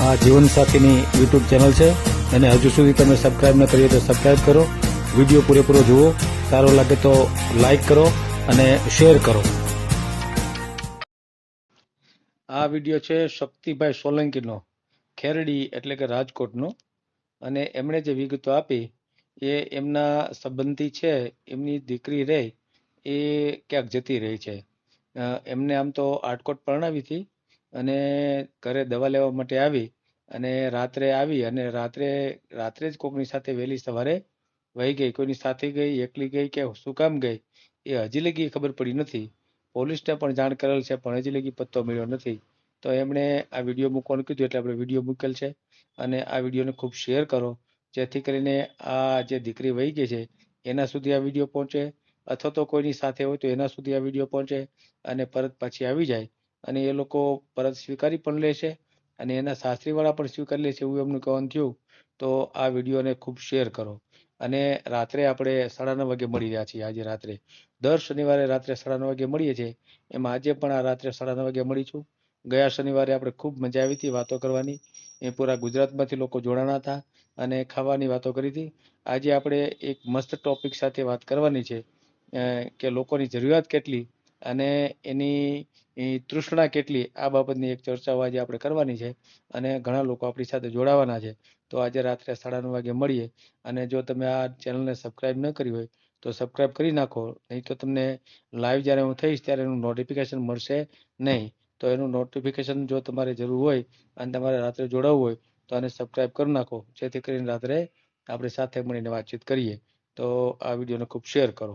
આ જીવનસાથીની YouTube channel છે. અને હજુ સુધી તમે સબસ્ક્રાઈબ ન કરી હોય તો સબસ્ક્રાઈબ કરો. વીડિયો પૂરેપૂરો જુઓ. સારો લાગે તો લાઈક કરો અને શેર કરો. આ વીડિયો છે શક્તિભાઈ સોલંકીનો, ખેરડી એટલે કે રાજકોટનો. અને એમણે જે વિગતો આપી, એ એમના સંબંધી છે, એમની દીકરી રહે એ ક્યાંક જતી રહી છે. એમને આમ તો આટકોટ પરણાવી હતી. અને ઘરે દવા લેવા માટે આવી અને રાત્રે આવી અને રાત્રે રાત્રે જ કોકની સાથે વહેલી સવારે વહી ગઈ. કોઈની સાથે ગઈ, એકલી ગઈ કે શું કામ ગઈ, એ હજી લગી ખબર પડી નથી. પોલીસને પણ જાણ કરેલ છે, પણ હજી લગી પત્તો મળ્યો નથી. તો એમણે આ વીડિયો મૂકવાનું કીધું એટલે આપણે વીડિયો મૂકેલ છે. અને આ વિડીયોને ખૂબ શેર કરો, જેથી કરીને આ જે દીકરી વહી ગઈ છે, એના સુધી આ વીડિયો પહોંચે. અથવા તો કોઈની સાથે હોય તો એના સુધી આ વીડિયો પહોંચે અને પરત પાછી આવી જાય. અને એ લોકો પરત સ્વીકારી પણ લે છે અને એના સાસરીવાળા પણ સ્વીકારી લે છે એવું એમનું કહેવાનું થયું. તો આ વિડીયોને ખૂબ શેર કરો. અને રાત્રે આપણે સાડા નવ વાગે મળી રહ્યા છીએ આજે રાત્રે. દર શનિવારે રાત્રે સાડા નવ વાગે મળીએ છીએ. એમાં આજે પણ આ રાત્રે સાડા નવ વાગે મળી છું. ગયા શનિવારે આપણે ખૂબ મજા આવી હતી વાતો કરવાની. એ પૂરા ગુજરાતમાંથી લોકો જોડાણા હતા અને ખાવાની વાતો કરી હતી. આજે આપણે એક મસ્ત ટોપિક સાથે વાત કરવાની છે. કે લોકોની જરૂરિયાત કેટલી અને એની તૃષ્ણા કેટલી, આ બાબતની એક ચર્ચાઓ આજે આપણે કરવાની છે અને ઘણા લોકો આપણી સાથે જોડાવાના છે. તો આજે રાત્રે સાડા નવ વાગે મળીએ અને જો તમે આ ચેનલને સબસ્ક્રાઇબ ન કરી હોય તો સબસ્ક્રાઇબ કરી નાખો. નહીં તો તમને લાઈવ જ્યારે હું થઈશ ત્યારે એનું નોટિફિકેશન મળશે નહીં. તો એનું નોટિફિકેશન જો તમારે જરૂર હોય અને તમારે રાત્રે જોડાવવું હોય તો આને સબસ્ક્રાઇબ કરી નાખો. જેથી કરીને રાત્રે આપણે સાથે મળીને વાતચીત કરીએ. તો આ વિડીયોને ખૂબ શેર કરો.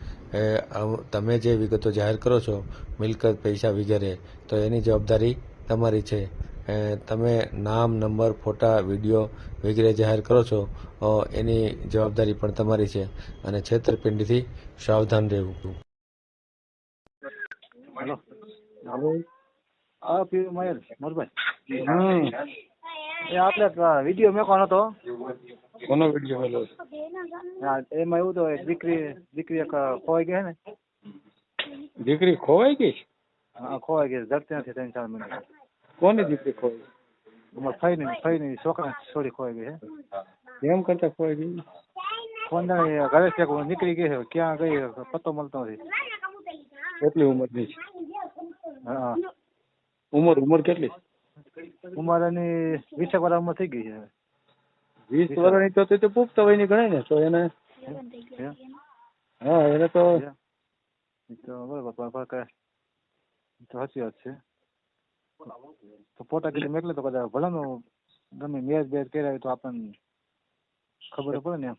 તમે જે વિગતો જાહેર કરો છો મિલકત પૈસા વગેરે તો એની જવાબદારી તમારી છે. એ તમે નામ નંબર ફોટા વીડિયો વગેરે જાહેર કરો છો એની જવાબદારી પણ તમારી છે અને છેતરપિંડીથી સાવધાન રહેવું. હેલો. હાલો. હા પી મયર મોરભાઈ હમ. એ આપણે વીડિયો મેકવાનો હતો કોનો વીડિયો મેલો હા, એમાં એવું તો દીકરી દીકરી એક ખોવાઈ ગઈ ને? દીકરી ખોવાઈ ગઈ હા, ખોવાઈ ગઈ ધરતી નથી ત્રણ ચાર મહિના. કોની દીકરી ખોવાઈ અમારે ફઈ નહીં ફઈ નહીં છોકરા છોડી ખોવાઈ ગઈ છે કેમ કરતા ખોવાઈ ગઈ? ફોન જાણે ઘરે છે નીકળી ગઈ છે ક્યાં ગઈ પત્તો મળતો નથી. કેટલી ઉંમરની છે? હા. ઉંમર ઉંમર કેટલી? ઉંમર એની વીસેક વર્ષ થઈ ગઈ છે વીસ વર્ષની તો તે પુખ્ત વયની ગણાય ને તો એને હા એને તો? તો બરોબર પણ તો સાચી વાત છે તો ફોટા કીધું મોકલે તો કદાચ ભલે નું ગમે મેચ બેચ કર્યા હોય તો આપણને ખબર પડે ને એમ.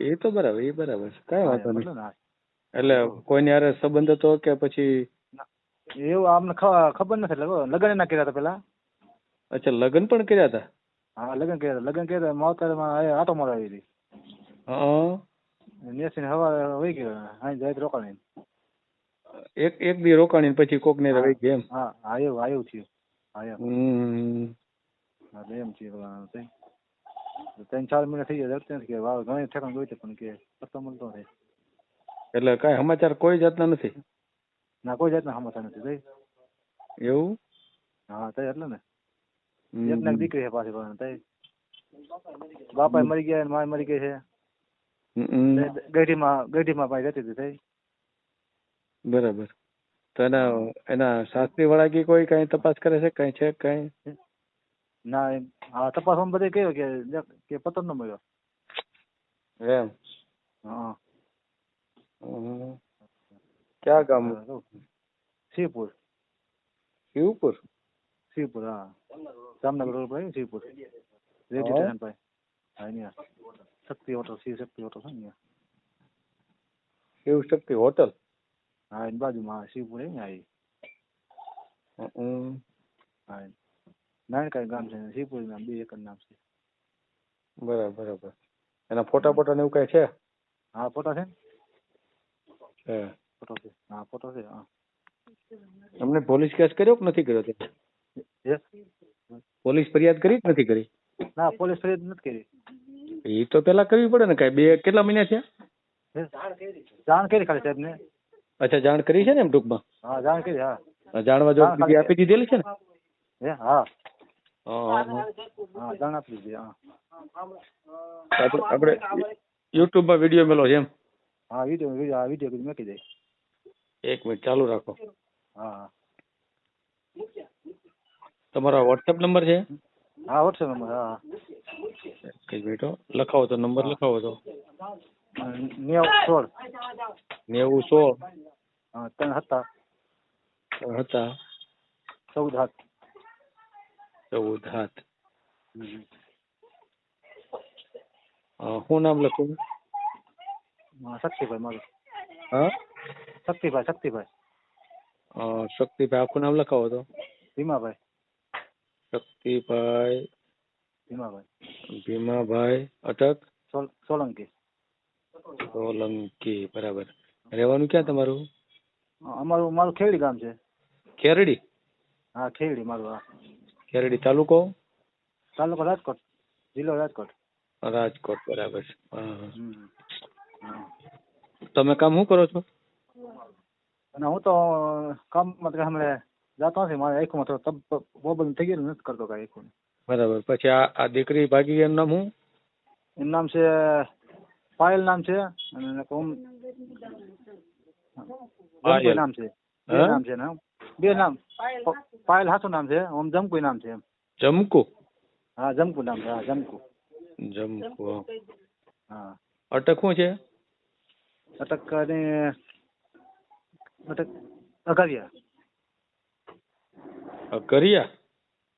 એ તો બરાબર એ બરાબર છે કઈ વાંધો નહીં એટલે. કોઈની હારે સંબંધ હતો કે પછી એવું આમને ખબર નથી એટલે લગ્ન ના કર્યા હતા પેલા અચ્છા લગ્ન પણ કર્યા હતા હા લગ્ન કર્યા હતા લગ્ન કર્યા માવતરમાં આ આટો મારવા આવી હતી હા નેસીને હવા વહી ગયો. અહીં જાય રોકાણી એક એક દી રોકાણી પછી કોક ને રહી ગયા એમ? હા હા એવું હા એવું થયું. હા એમ હમ. હા તો એમ થયું હવે તઈ ત્રણ ચાર મહિના થઈ ગયા જડતી નથી કે વાવ ઘણી ઠેકાણ ગઈ હતી પણ કે પત્તો મળતો નથી. એટલે કાંઈ સમાચાર કોઈ જાતના નથી? ના કોઈ જાતના સમાચાર નથી તઈ. એવું? હા તઈ એટલે ને. હમ. એક નાક દીકરી છે પાછી પણ તઈ. બાપા મરી ગયા માય મરી ગઈ છે. ગઢીમાં ગઢીમાં પાછી રહેતી હતી તઈ. બરાબર. તો એના એના શાસ્ત્રી વાળા કે કોઈ કઈ તપાસ કરે છે? કઈ છે કઈ? ના હા તપાસમાં બધે કહ્યું કે કે પત્તો નો મળ્યો. એમ? હા. ક્યાં ગામ? શિવપુર. શિવપુર? શિવપુર હા. જામનગર રોડ પર આવ્યું શિવપુર રેડી હા. સ્ટેશન પાસે હા અહીંયા શક્તિ હોટલ શિવ શક્તિ હોટલ છે ને અહીંયા શિવ શક્તિ હોટલ હા એની બાજુમાં હા, શિવપુર છે ને હા ઈ. હમ. હા નાનકાઈ ગામ છે શિવપુર નામ બે એકર નામ છે બરાબર બરાબર એના ફોટા ફોટા ને એવું કઈ છે હા ફોટો છે ને હે. ફોટો છે હા ફોટો છે હા અમને પોલીસ કેસ કર્યો કે નથી કર્યો તે એ પોલીસ ફરિયાદ કરી કે નથી કરી? ના પોલીસ ફરિયાદ નથી કરી. એ તો પેલા કરવી પડે ને કાંઈ. બે કેટલા મહિના થયા? હે? જાણ કરી ખાલી સાહેબ ને અચ્છા જાણ કરી છે ને એમ ટૂંકમાં? હા જાણ કરી હા. જાણવા જો હા, ખાલી- આપી દીધેલી છે ને? હે હા. હા, હા. હા જાણ આપી દીધી હા. આપણે આપણે યુટ્યુબમાં વીડિયો મેલો છે એમ? હા વીડિયો વીડિયો હા વીડિયો કીધું. મૂકી દે એક મિનિટ ચાલુ રાખો. હા હા. તમારો વોટ્સએપ નંબર છે? હા વોટ્સએપ નંબર હા. હા એક જ મિનિટ હો. લખાવો તો નંબર લખાવો તો. નેવું સોળ. નેવું સો હા ત્રણ હતા. હતા? ચૌદ હાથ. ચૌદ હાથ. અ, શું નામ લખું? હા શક્તિભાઈ મારું. હા? શક્તિભાઈ શક્તિભાઈ. અ, શક્તિભાઈ આખું નામ લખાવો તો. ભીમાભાઈ. શક્તિભાઈ ભીમાભાઈ. ભીમાભાઈ અટક. સોલ સોલંકી. સોલંકી બરાબર. રહેવાનું ક્યાં તમારું? અમારું મારું ખેરડી ગામ છે. ખેરડી? હા ખેરડી મારું હા. ખેરડી તાલુકો? તાલુકો રાજકોટ જિલ્લો રાજકોટ. રાજકોટ બરાબર. છે. તમે કામ શું કરો છો? અને હું તો કામ મતલબ હમણાં જાતો નથી મારે આંખમાં થોડો તબ પ્રોબ્લેમ થઈ ગયેલું નથી કરતો કાંઈ આંખોને બરાબર પછી આ આ દીકરી ભાગી ગઈ એનું નામ શું એનું નામ છે પાયલ નામ છે અને ઓમ પાયલ. જમકુઈ નામ છે બે હા? નામ છે ને બે નામ પ- પાયલ હાથું નામ છે ઓમ જમકુઈ નામ છે એમ જમકુ હા જમકુ નામ છે હા જમકુ જમકુ હા અટક શું છે અટક અને અટક અઘારિયા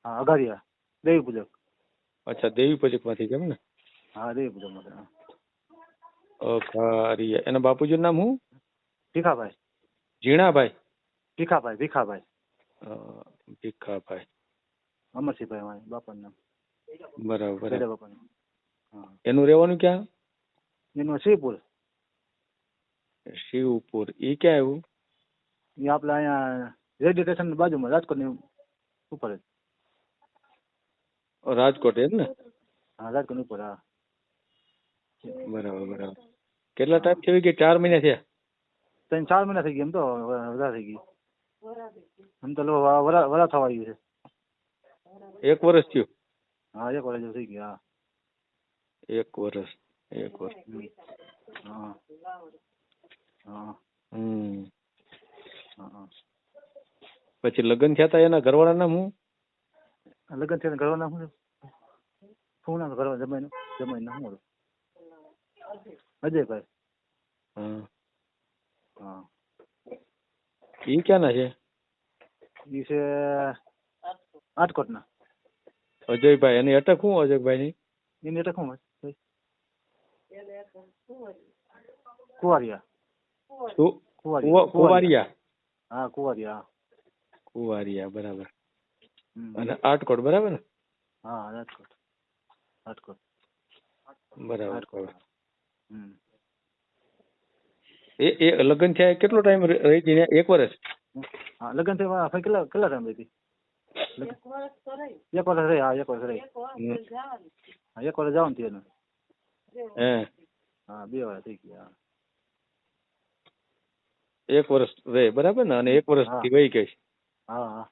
હા અઘારિયા. દેવી પૂજક. અચ્છા દેવી પૂજકમાંથી કેમ ને? હા દેવી પૂજકમાંથી હા એના બાપુજીનું નામ શું? ભીખાભાઈ. ઝીણાભાઈ? ભીખાભાઈ ભીખાભાઈ. ભીખાભાઈ. અમરસિંહભાઈ મારે બાપાનું નામ. બરાબર બાપાનું હા. એનું રહેવાનું ક્યાં? એનું શિવપુર શિવપુર એ ક્યાં આવ્યું? એ આપણે અહીંયા રેડિયો સ્ટેશન બાજુમાં રાજકોટની ઉપર જ. રાજકોટ એમ ને? હા રાજકોટની ઉપર હા. બરાબર બરાબર. કેટલા ટાઈમ થઈ ગયા? ચાર મહિના થયા? ત્રણ ચાર મહિના થઈ ગયા એમ તો વધારે થઈ ગયું. એમ તો વરા વરા થવા આવ્યું છે. એક વર્ષ થયું? હા એક વર્ષ થઈ ગયું હા. એક વર્ષ એક વર્ષ. હા. હા હમ હા હા પછી લગ્ન થયા તા એના ઘરવાળા નામ હું? લગ્ન થયા ઘરવાળા નામ શું શું નામ ઘરવા જમાઈનું જમાઈ નામ શું અજયભાઈ. હા. હા. એ ક્યાંના છે? એ છે રાજકોટના અજયભાઈ એની અટક શું અજયભાઈ ની એની અટક શું કુવારિયા. કુવારિયા હા કુવારિયા કુવારિયા બરાબર. અને આટકોટ બરાબર ને? હા રાજકોટ રાજકોટ બરાબર એ એ લગ્ન થયા કેટલો ટાઈમ રહી હતી? એક વર્ષ? હા લગ્ન થયા આપણે કેટલા કેટલા ટાઈમ રહી એક વર્ષ રહી હા એક વર્ષ રહી. હા એક વર્ષ જવાનું થયું હે. હા બે વર્ષ થઈ ગયા એક વર્ષ રહે બરાબર ને? અને એક વર્ષથી વહી ગઈ. હા હા.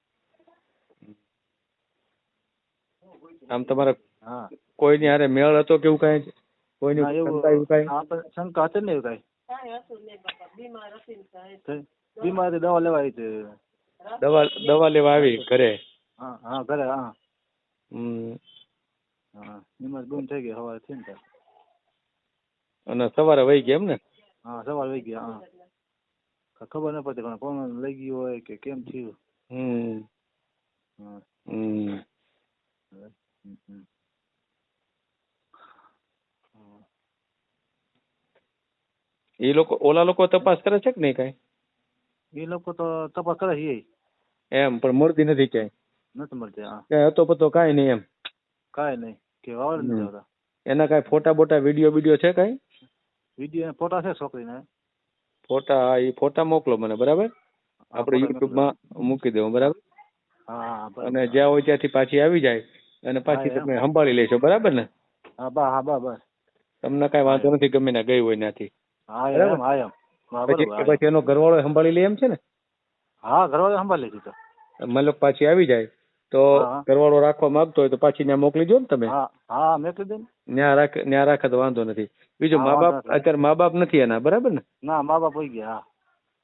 આમ તમારે હા. કોઈની હારે મેળ હતો કે એવું કાંઈ? કોઈની શંકા એવું કાંઈ? હા પણ શંકા હતી ને એવું કાંઈ? બીમાર હતી દવા આવી છે. દવા દવા લેવા આવી ઘરે? હા હા ઘરે હા. હમ. હા બીમાર ગુમ થઈ ગઈ સવારે થઈ ને અને સવારે વહી ગયા એમ ને? હા સવારે વહી ગયા હા. ખબર ન પડતી પણ કોણ લઈ ગયું હોય કે કેમ થયું? હમ. હા. હમ. હમ, હમ. હા. એ લોકો ઓલા લોકો તપાસ કરે છે કે નહીં કાંઈ? એ લોકો તો તપાસ કરે છે એમ પણ મળતી નથી ક્યાંય. નથી મળતી હા. ક્યાંય હતો પતો કાંઈ નહીં એમ. કાંઈ નહીં કે વાવર નથી આવતા એના કાંઈ ફોટા બોટા વીડિયો વીડિયો છે કાંઈ? વીડિયો ફોટા છે છોકરીને. ફોટા એ ફોટા મોકલો મને બરાબર? આપણે યુટ્યુબમાં મૂકી દેવું બરાબર. અને જ્યાં હોય ત્યાંથી પાછી આવી જાય અને પાછી તમે સંભાળી લેશો બરાબર ને? હા બા હા બા બસ. તમને કઈ વાંધો નથી ગમે ના ગઈ હોય ત્યાંથી. પછી પછી એનો ઘરવાળો સંભાળી લે એમ છે ને? હા ઘરવાળો સંભાળી તો. મતલબ પાછી આવી જાય તો ઘરવાળો રાખવા માંગતો હોય તો પાછી ત્યાં મોકલી દો ને તમે. હા હા મેં કીધું ત્યાં રાખે ત્યાં રાખે તો વાંધો નથી. બીજું મા બાપ અત્યારે મા બાપ નથી એના બરાબર ને? ના મા બાપ હોય ગયા હા.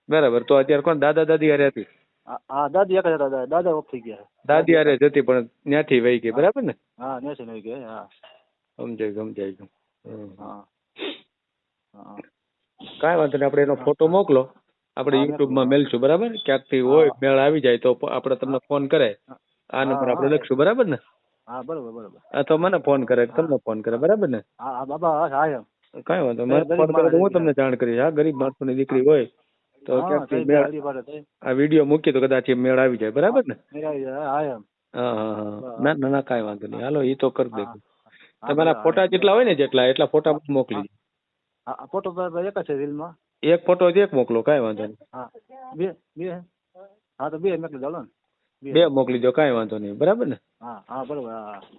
બરાબર. તો અત્યારે કોણ? દાદા દાદી હારે હતી? હા, હા દાદી એક જ હતા દાદા. દાદા ઓફ થઈ ગયા. દાદી હારે જતી પણ ત્યાંથી વહી ગઈ. બરાબર ને? હા ત્યાંથી વહી ગઈ હા. સમજાય સમજાય હા. હા. કાંઈ વાંધો નહીં આપણે એનો ફોટો મોકલો. આપણે હા, યુટ્યુબમાં. મેલશું બરાબર? ક્યાંકથી હોય મેળ આવી જાય તો આપણે તમને ફોન કરે. આ નંબર હા, આપણે લખશું બરાબર ને? હા બરોબર બરોબર. તો મને ફોન કરે તમને ફોન કરે બરાબર ને? હા હા બાબા હા હા કાંઈ વાંધો મને ફોન કરે હું તમને જાણ કરીશ. હા ગરીબ માણસોની દીકરી હોય તો. આ વીડિયો મૂકીએ તો કદાચ મેળ આવી જાય. બરાબર ને. ના ના ના કાંઈ વાંધો નહીં. હાલો એ તો કરી દે તમારા ફોટા જેટલા હોય ને જેટલા એટલા ફોટા મોકલી ફોટો એક છે રીલમાં. એક ફોટો એક મોકલો કાંઈ વાંધો નહીં. હા બે બે. હા તો બે મોકલી ચાલો ને. બે. મોકલી દો કાંઈ વાંધો નહીં. બરાબર ને? હા હા બરોબર.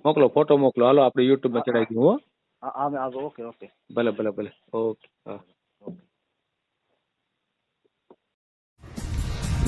મોકલો ફોટો મોકલો. હાલો આપણે યુટ્યુબમાં ચડાવી દઉં હો હા ઓકે ઓકે. ભલે ભલે ભલે. ઓકે હા.